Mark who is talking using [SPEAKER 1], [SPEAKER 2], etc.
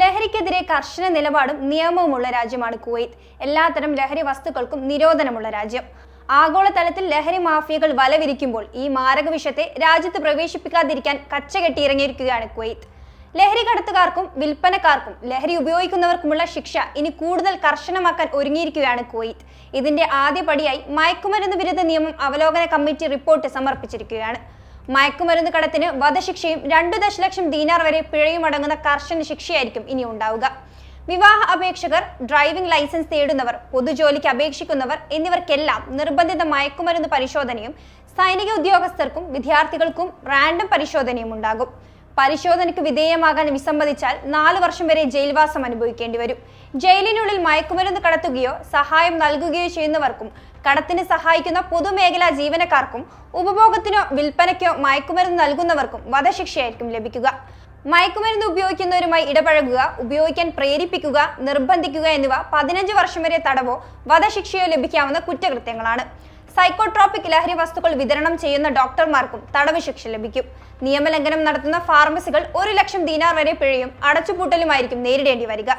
[SPEAKER 1] ലഹരിക്കെതിരെ കർശന നിലപാടും നിയമവുമുള്ള രാജ്യമാണ് കുവൈത്ത് എല്ലാത്തരം ലഹരി വസ്തുക്കൾക്കും നിരോധനമുള്ള രാജ്യം. ആഗോളതലത്തിൽ ലഹരി മാഫിയകൾ വലവിരിക്കുമ്പോൾ ഈ മാരക വിഷത്തെ രാജ്യത്ത് പ്രവേശിപ്പിക്കാതിരിക്കാൻ കച്ചകെട്ടിയിറങ്ങിയിരിക്കുകയാണ് കുവൈത്ത് ലഹരി കടത്തുകാർക്കും വിൽപ്പനക്കാർക്കും ലഹരി ഉപയോഗിക്കുന്നവർക്കുമുള്ള ശിക്ഷ ഇനി കൂടുതൽ കർശനമാക്കാൻ ഒരുങ്ങിയിരിക്കുകയാണ് കുവൈത്ത് ഇതിന്റെ ആദ്യപടിയായി മയക്കുമരുന്ന് വിരുദ്ധ നിയമം അവലോകന കമ്മിറ്റി റിപ്പോർട്ട് സമർപ്പിച്ചിരിക്കുകയാണ്. മയക്കുമരുന്ന് കടത്തിന് വധശിക്ഷയും രണ്ടു ദശലക്ഷം ദീനാർ വരെ പിഴയും അടങ്ങുന്ന കർശന ശിക്ഷയായിരിക്കും ഇനി ഉണ്ടാവുക. വിവാഹ അപേക്ഷകർ ഡ്രൈവിംഗ് ലൈസൻസ് തേടുന്നവർ പൊതുജോലിക്ക് അപേക്ഷിക്കുന്നവർ എന്നിവർക്കെല്ലാം നിർബന്ധിത മയക്കുമരുന്ന് പരിശോധനയും സൈനിക ഉദ്യോഗസ്ഥർക്കും വിദ്യാർത്ഥികൾക്കും റാൻഡം പരിശോധനയും ഉണ്ടാകും. പരിശോധനയ്ക്ക് വിധേയമാകാൻ വിസമ്മതിച്ചാൽ നാലു വർഷം വരെ ജയിൽവാസം അനുഭവിക്കേണ്ടി വരും. ജയിലിനുള്ളിൽ മയക്കുമരുന്ന് കടത്തുകയോ സഹായം നൽകുകയോ ചെയ്യുന്നവർക്കും കടത്തിന് സഹായിക്കുന്ന പൊതുമേഖലാ ജീവനക്കാർക്കും ഉപഭോഗത്തിനോ വിൽപ്പനയ്ക്കോ മയക്കുമരുന്ന് നൽകുന്നവർക്കും വധശിക്ഷയായിരിക്കും ലഭിക്കുക. മയക്കുമരുന്ന് ഉപയോഗിക്കുന്നവരുമായി ഇടപഴകുക ഉപയോഗിക്കാൻ പ്രേരിപ്പിക്കുക നിർബന്ധിക്കുക എന്നിവ പതിനഞ്ച് വർഷം വരെ തടവോ വധശിക്ഷയോ ലഭിക്കാവുന്ന കുറ്റകൃത്യങ്ങളാണ്. സൈക്കോട്രോപിക് ലഹരി വസ്തുക്കൾ വിതരണം ചെയ്യുന്ന ഡോക്ടർമാർക്കും തടവ് ശിക്ഷ ലഭിക്കും. നിയമലംഘനം നടത്തുന്ന ഫാർമസികൾ ഒരു ലക്ഷം ദിനാർ വരെ പിഴയും. അടച്ചുപൂട്ടലുമായിരിക്കും നേരിടേണ്ടി വരിക.